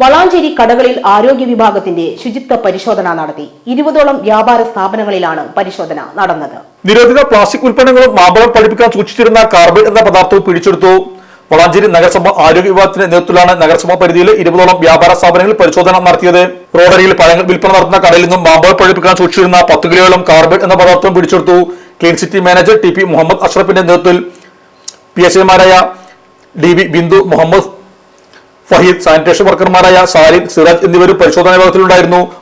വളാഞ്ചേരി കടകളിൽ ആരോഗ്യ വിഭാഗത്തിന്റെ ശുചിത്വ പരിശോധന നടത്തി. ഇരുപതോളം വ്യാപാര സ്ഥാപനങ്ങളിലാണ് പരിശോധന നടന്നത്. നിരോധിത പ്ലാസ്റ്റിക് ഉൽപ്പന്നങ്ങളും മാമ്പഴം പഠിപ്പിക്കാൻ സൂക്ഷിച്ചിരുന്ന കാർബൺ എന്ന പദാർത്ഥവും പിടിച്ചെടുത്തു. വളാഞ്ചേരി നഗരസഭ ആരോഗ്യ വിഭാഗത്തിന്റെ നേതൃത്വത്തിലാണ് നഗരസഭാ പരിധിയിലെ ഇരുപതോളം വ്യാപാര സ്ഥാപനങ്ങളിൽ പരിശോധന നടത്തിയത്. റോഡരിയിൽ പഴങ്ങൾ വിൽപ്പന നടത്തുന്ന കടയിൽ നിന്നും മാമ്പഴം പഠിപ്പിക്കാൻ സൂക്ഷിച്ചിരുന്ന പത്ത് കിലോയോളം കാർബൺ എന്ന പദാർത്ഥം പിടിച്ചെടുത്തു. Clean city manager T P Muhammad അഷ്റഫിന്റെ നേതൃത്വത്തിൽ P S എമാരായ D V Bindu Muhammad Faheed sanitation വർക്കർമാരായ Salid Siraj എന്നിവരും പരിശോധനാ വിഭാഗത്തിലുണ്ടായിരുന്നു.